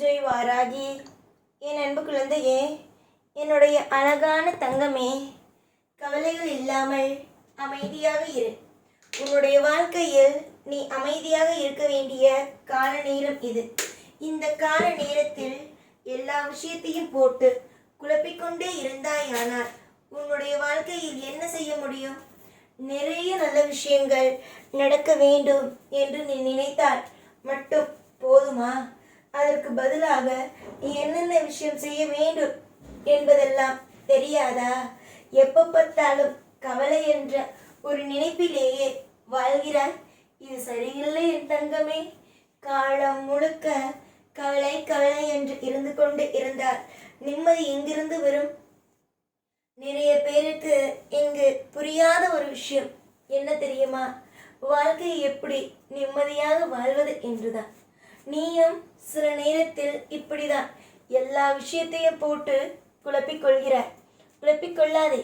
ஜெய் வாராகி. என் அன்பு குழந்தையே என்னுடைய அழகான தங்கமே கவலைகள் இல்லாமல் அமைதியாக இரு. உன்னுடைய வாழ்க்கையில் நீ அமைதியாக இருக்க வேண்டிய கால நேரம் இது. இந்த கால நேரத்தில் எல்லா விஷயத்தையும் போட்டு குழப்பிக்கொண்டே இருந்தாயானால் உன்னுடைய வாழ்க்கையில் என்ன செய்ய முடியும்? நிறைய நல்ல விஷயங்கள் நடக்க வேண்டும் என்று நீ நினைத்தால் மட்டும் போதுமா? அதற்கு பதிலாக நீ என்னென்ன விஷயம் செய்ய வேண்டும் என்பதெல்லாம் தெரியாதா? எப்ப பார்த்தாலும் கவலை என்ற ஒரு நினைப்பிலேயே வாழ்கிறாய். இது சரியில்லை என் தங்கமே. காலம் முழுக்க கவலை கவலை என்று இருந்து கொண்டு இருந்தார். நிம்மதி எங்கிருந்து வரும். நிறைய பேருக்கு இங்கு புரியாத ஒரு விஷயம். என்ன தெரியுமா? வாழ்க்கை எப்படி நிம்மதியாக வாழ்வது என்றுதான். நீயும் சில நேரத்தில் இப்படிதான் எல்லா விஷயத்தையும் போட்டு குழப்பிக் கொள்கிறாய் குழப்பிக் கொள்ளாதே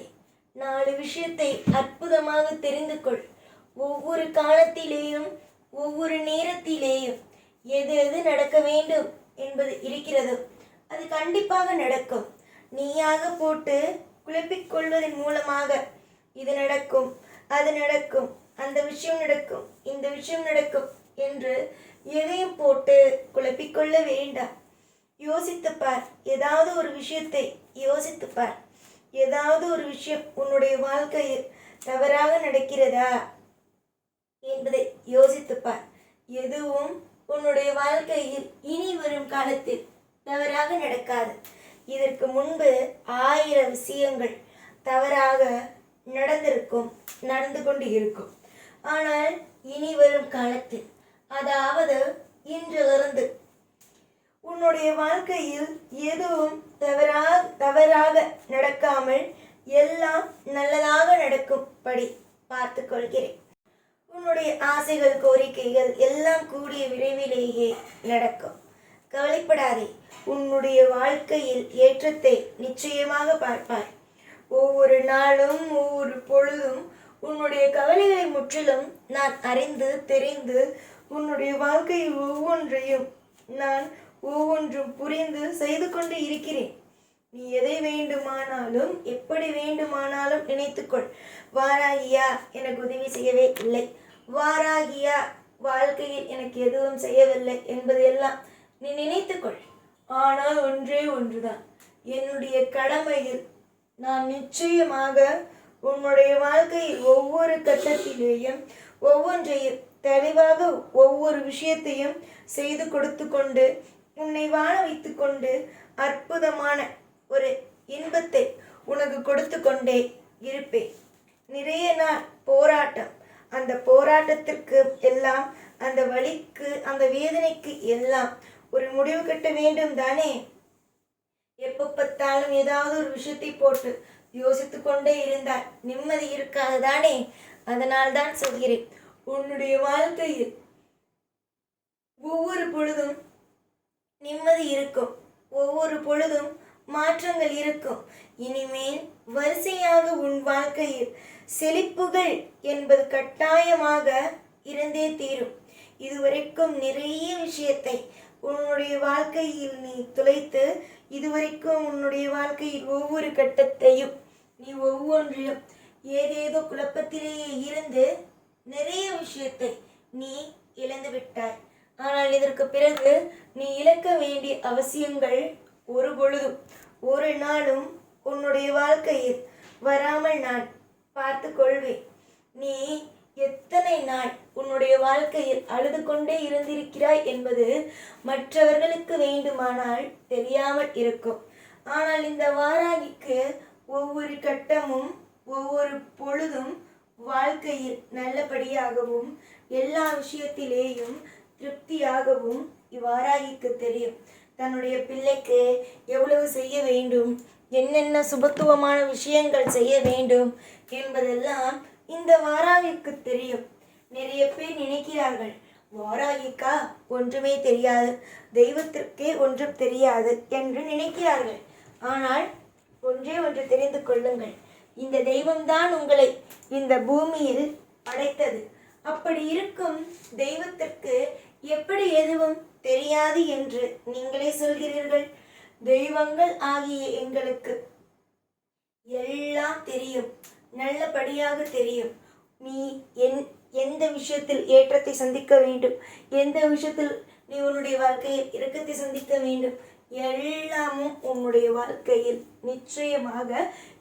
நாலு விஷயத்தை அற்புதமாக தெரிந்து கொள். ஒவ்வொரு காலத்திலேயும் ஒவ்வொரு நேரத்திலேயும் எது எது நடக்க வேண்டும் என்பது இருக்கிறதோ. அது கண்டிப்பாக நடக்கும். நீயாக போட்டு குழப்பிக் கொள்வதன் மூலமாக இது நடக்கும் அது நடக்கும் அந்த விஷயம் நடக்கும் இந்த விஷயம் நடக்கும் என்று எதையும் போட்டு குழப்பிக்கொள்ள வேண்டாம். யோசித்துப்பார். ஏதாவது ஒரு விஷயத்தை யோசித்துப்பார். ஏதாவது ஒரு விஷயம் உன்னுடைய வாழ்க்கையில் தவறாக நடக்கிறதா என்பதை யோசித்துப்பார். எதுவும் உன்னுடைய வாழ்க்கையில் இனி வரும் காலத்தில் தவறாக நடக்காது. இதற்கு முன்பு ஆயிரம் விஷயங்கள் தவறாக நடந்திருக்கும் நடந்து கொண்டு இருக்கும் ஆனால் இனி வரும் காலத்தில் அதாவது இன்றிலிருந்து. உன்னுடைய வாழ்க்கையில் எதுவும் தவறா தவறாக நடக்காமல் எல்லாம் நல்லதாக நடக்கும்படி பார்த்து கொள்கிறேன் உன்னுடைய ஆசைகள் கோரிக்கைகள் எல்லாம் கூடிய விரைவிலேயே நடக்கும். கவலைப்படாதே உன்னுடைய வாழ்க்கையில் ஏற்றத்தை நிச்சயமாக பார்ப்பாய். ஒவ்வொரு நாளும் ஒவ்வொரு பொழுதும் உன்னுடைய கவலைகளை முற்றிலும் நான் அறிந்து தெரிந்து உன்னுடைய வாழ்க்கை ஒவ்வொன்றையும் நான் ஒவ்வொன்றும் புரிந்து செய்து கொண்டு இருக்கிறேன். நீ எதை வேண்டுமானாலும் எப்படி வேண்டுமானாலும் நினைத்துக்கொள். வாராகியா எனக்கு உதவி செய்யவே இல்லை. வாராகியா வாழ்க்கையில் எனக்கு எதுவும் செய்யவில்லை என்பதையெல்லாம் நீ நினைத்துக்கொள். ஆனால் ஒன்றே ஒன்றுதான். என்னுடைய கடமையில் நான் நிச்சயமாக உன்னுடைய வாழ்க்கையில் ஒவ்வொரு கட்டத்திலேயும் ஒவ்வொன்றையும் தெளிவாக ஒவ்வொரு விஷயத்தையும் செய்து கொடுத்து கொண்டு உன்னை வாழ வைத்து கொண்டு அற்புதமான ஒரு இன்பத்தை உனக்கு கொடுத்து கொண்டே இருப்பேன். நிறைய நாள் போராட்டம். அந்த போராட்டத்திற்கு எல்லாம் அந்த வழிக்கு அந்த வேதனைக்கு எல்லாம் ஒரு முடிவு கட்ட வேண்டும் தானே? எப்போ பார்த்தாலும் ஏதாவது ஒரு விஷயத்தை போட்டு யோசித்து கொண்டே இருந்தால் நிம்மதி இருக்காது தானே? அதனால் தான் சொல்கிறேன் உன்னுடைய வாழ்க்கையில் ஒவ்வொரு பொழுதும் நிம்மதி இருக்கும். ஒவ்வொரு பொழுதும் மாற்றங்கள் இருக்கும். இனிமேல் வரிசையாக உன் வாழ்க்கையில் செழிப்புகள் என்பது கட்டாயமாக இருந்தே தீரும். இதுவரைக்கும் நிறைய விஷயத்தை உன்னுடைய வாழ்க்கையில் நீ துளைத்து இதுவரைக்கும் உன்னுடைய வாழ்க்கையில் ஒவ்வொரு கட்டத்தையும் நீ ஒவ்வொன்றிலும் ஏதேதோ குழப்பத்திலேயே இருந்து நிறைய விஷயத்தை நீ இழந்து விட்டாய். ஆனால் இதற்கு பிறகு நீ இழக்க வேண்டிய அவசியங்கள் ஒரு பொழுதும் ஒரு நாளும் உன்னுடைய வாழ்க்கையில் வராமல் நான் பார்த்து கொள்வேன். நீ எத்தனை நாள் உன்னுடைய வாழ்க்கையில் அழுது கொண்டே இருந்திருக்கிறாய் என்பது மற்றவர்களுக்கு வேண்டுமானால் தெரியாமல் இருக்கும். ஆனால் இந்த வாராகிக்கு ஒவ்வொரு கட்டமும் ஒவ்வொரு பொழுதும் வாழ்க்கையில் நல்லபடியாகவும் எல்லா விஷயத்திலேயும் திருப்தியாகவும் இவ்வாராகிக்கு தெரியும். தன்னுடைய பிள்ளைக்கு எவ்வளவு செய்ய வேண்டும் என்னென்ன சுபத்துவமான விஷயங்கள் செய்ய வேண்டும் என்பதெல்லாம் இந்த வாராகிக்கு தெரியும். நிறைய பேர் நினைக்கிறார்கள் வாராகிக்கா? ஒன்றுமே தெரியாது. தெய்வத்திற்கே ஒன்றும் தெரியாது என்று நினைக்கிறார்கள். ஆனால் ஒன்றே ஒன்று தெரிந்து கொள்ளுங்கள். இந்த தெய்வம்தான் உங்களை இந்த பூமியில் படைத்தது. அப்படி இருக்கும் தெய்வத்திற்கு எப்படி எதுவும் தெரியாது என்று நீங்களே சொல்கிறீர்கள். தெய்வங்கள் ஆகிய எங்களுக்கு எல்லாம் தெரியும் நல்லபடியாக தெரியும். நீ என் எந்த விஷயத்தில் ஏற்றத்தை சந்திக்க வேண்டும்? எந்த விஷயத்தில் நீ உன்னுடைய வாழ்க்கையில் இறக்கத்தை சந்திக்க வேண்டும்? எல்லாமும் உன்னுடைய வாழ்க்கையில் நிச்சயமாக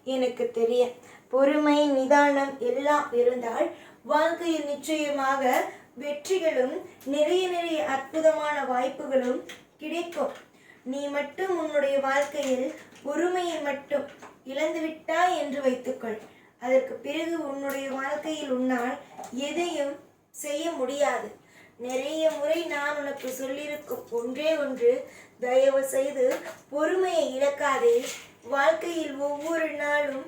எனக்கு தெரியும். பொறுமை நிதானம் எல்லாம் இருந்தால் வாழ்க்கையில் நிச்சயமாக வெற்றிகளும் நிறைய நிறைய அற்புதமான வாய்ப்புகளும் கிடைக்கும். நீ மட்டும் உன்னுடைய வாழ்க்கையில் பொறுமையை மட்டும் இழந்துவிட்டாய் என்று வைத்துக்கொள். அதற்கு பிறகு உன்னுடைய வாழ்க்கையில் உன்னால் எதையும் செய்ய முடியாது. நிறைய முறை நான் உனக்கு சொல்லியிருக்கும் ஒன்றே ஒன்று தயவு செய்து பொறுமையை இழக்காதே. வாழ்க்கையில் ஒவ்வொரு நாளும்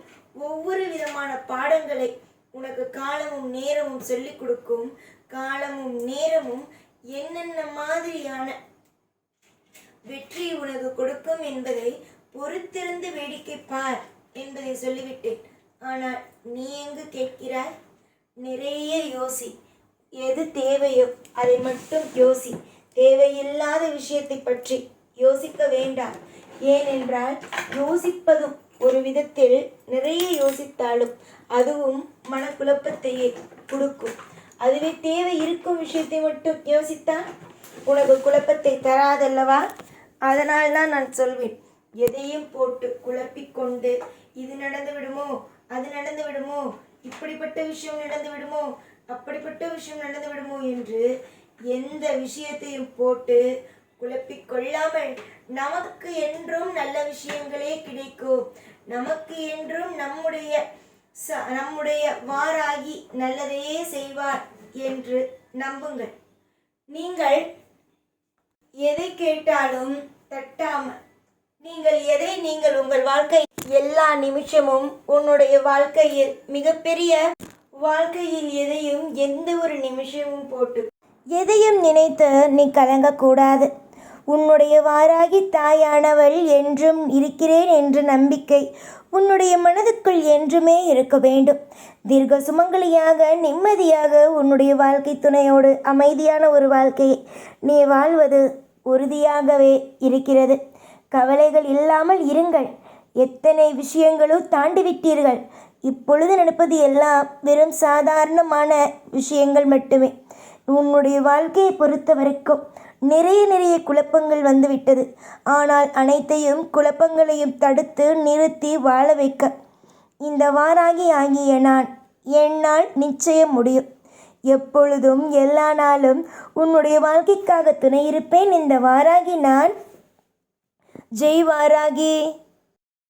ஒவ்வொரு விதமான பாடங்களை உனக்கு காலமும் நேரமும் சொல்லிக் கொடுக்கும். காலமும் நேரமும் என்னென்ன மாதிரியான வெற்றி உனக்கு கொடுக்கும் என்பதை பொறுத்திருந்து வேடிக்கை பார் என்பதை சொல்லிவிட்டேன். ஆனால் நீ எங்கு கேட்கிறாய்? நிறைய யோசி. எது தேவையோ அதை மட்டும் யோசி. தேவையில்லாத விஷயத்தை பற்றி யோசிக்க வேண்டாம். ஏனென்றால் யோசிப்பதும் ஒரு விதத்தில் நிறைய யோசித்தாலும் அதுவும் மனக்குழப்பத்தையே கொடுக்கும். அதுவே தேவை இருக்கும் விஷயத்தை மட்டும் யோசித்தால் உனக்கு குழப்பத்தை தராதல்லவா? அதனால் தான் நான் சொல்வேன். எதையும் போட்டு குழப்பிக்கொண்டு இது நடந்து விடுமோ? அது நடந்து விடுமோ? இப்படிப்பட்ட விஷயம் நடந்து விடுமோ? அப்படிப்பட்ட விஷயம் நடந்து விடுமோ என்று எந்த விஷயத்தையும் போட்டு குழப்பிக் கொள்ளாமல் நமக்கு என்றும் நல்ல விஷயங்களே கிடைக்கும். நமக்கு என்றும் நம்முடைய ச- நம்முடைய வாராகி நல்லதையே செய்வார் என்று நம்புங்கள். நீங்கள் எதை கேட்டாலும் தட்டாமல் நீங்கள் எதை நீங்கள் உங்கள் வாழ்க்கை எல்லா நிமிஷமும் உன்னுடைய வாழ்க்கையில் மிகப்பெரிய வாழ்க்கையில் எதையும் எந்த ஒரு நிமிஷமும் போட்டு எதையும் நினைத்து நீ கலங்கக்கூடாது. உன்னுடைய வாராகி தாயானவள் என்றும் இருக்கிறேன் என்ற நம்பிக்கை உன்னுடைய மனதுக்குள் என்றுமே இருக்க வேண்டும். தீர்க்க சுமங்கலியாக நிம்மதியாக உன்னுடைய வாழ்க்கை துணையோடு அமைதியான ஒரு வாழ்க்கையை நீ வாழ்வது உறுதியாகவே இருக்கிறது. கவலைகள் இல்லாமல் இருங்கள். எத்தனை விஷயங்களும் தாண்டிவிட்டீர்கள். இப்பொழுது நடப்பது எல்லாம் வெறும் சாதாரணமான விஷயங்கள் மட்டுமே. உன்னுடைய வாழ்க்கையை பொறுத்த வரைக்கும் நிறைய நிறைய குழப்பங்கள் வந்துவிட்டது. ஆனால் அனைத்தையும் குழப்பங்களையும் தடுத்து நிறுத்தி வாழ வைக்க. இந்த வாராகி ஆகிய நான் என்னால் நிச்சயம் முடியும். எப்பொழுதும் எல்லா நாளும் உன்னுடைய வாழ்க்கைக்காக துணை இருப்பேன். இந்த வாராகி நான் ஜெய் வாராகி